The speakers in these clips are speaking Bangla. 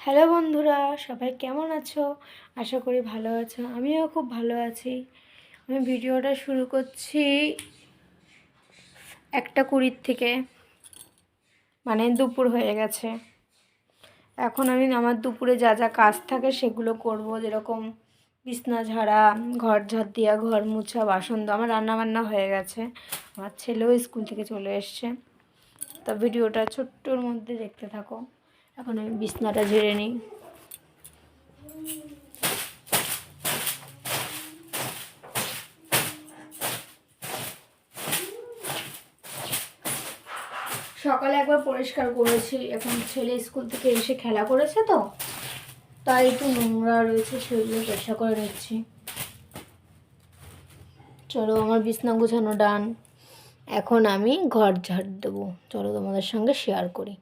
হ্যালো বন্ধুরা, সবাই কেমন আছো? আশা করি ভালো আছো, আমিও খুব ভালো আছি। আমি ভিডিওটা শুরু করছি একটা কুড়ির থেকে। মানে দুপুর হয়ে গেছে। এখন আমি আমার দুপুরে যা যা কাজ থাকে সেগুলো করব, যেরকম বিছনা ঝাড়া, ঘর ঝাড় দেওয়া, ঘর মুছা, বাসন আমার রান্নাবান্না হয়ে গেছে। আমার ছেলেও স্কুল থেকে চলে এসছে। তো ভিডিওটা ছোট্টর মধ্যে দেখতে থাকো। এখন আমি বিছনাটা ঝেড়ে নিই। সকালে একবার পরিষ্কার করেছি। এখন ছেলে স্কুল থেকে এসে খেলা করেছে তো, তাই একটু নোংরা রয়েছে, সেগুলো পরিষ্কার করে নিচ্ছি। চলো আমার বিছনা গুছানো ডান। এখন আমি ঘর ঝাড় দেবো। চলো তোমাদের সঙ্গে শেয়ার করি।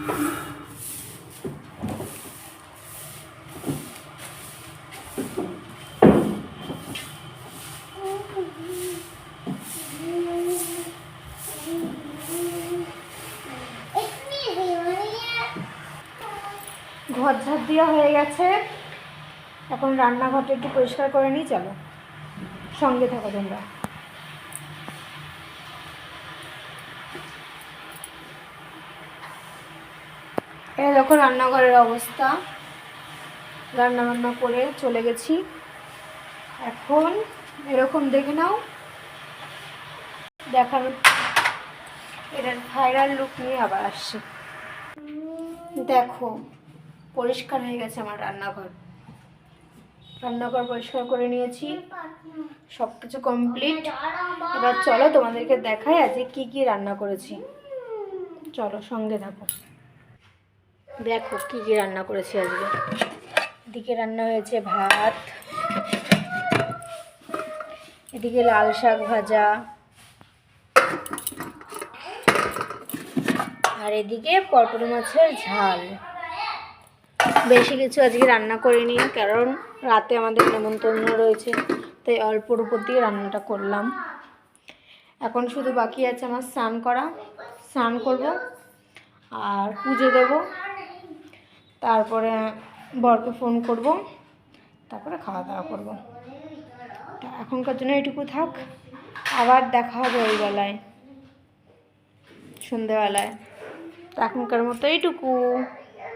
ঘর ঝাড় দেওয়া হয়ে গেছে। এখন রান্নাঘরটা একটু পরিষ্কার করে নিই, চলো। সঙ্গে থাকো তোমরা। এই দেখো রান্নাঘরের অবস্থা। রান্না বান্না করে চলে গেছি। এখন এরকম দেখে নাও। দেখার এটার ভাইরাল লুক নিয়ে আবার আসছে। দেখো, পরিষ্কার হয়ে গেছে আমার রান্নাঘর। রান্নাঘর পরিষ্কার করে নিয়েছি। সব কিছু কমপ্লিট এবার চলো তোমাদেরকে দেখাই আজকে কি কি রান্না করেছি। চলো সঙ্গে থাকো। দেখো কি কি রান্না করেছি আজকে। এদিকে রান্না হয়েছে ভাত, এদিকে লাল শাক ভাজা, আর এদিকে পটল মাছের ঝাল। বেশি কিছু আজকে রান্না করিনি, কারণ রাতে আমাদের নেমন্তন্ন রয়েছে, তাই অল্পর উপর দিয়ে রান্নাটা করলাম। এখন শুধু বাকি আছে আমার স্নান করা। স্নান করব, আর পুজো দেব। তারপরে বরকে ফোন করব, তারপরে খাওয়া দাওয়া করব এখনকার জন্য এটুকু থাক। আবার দেখা হবে ওই বেলায় সন্ধেবেলায় তা এখনকার মতো এইটুকু।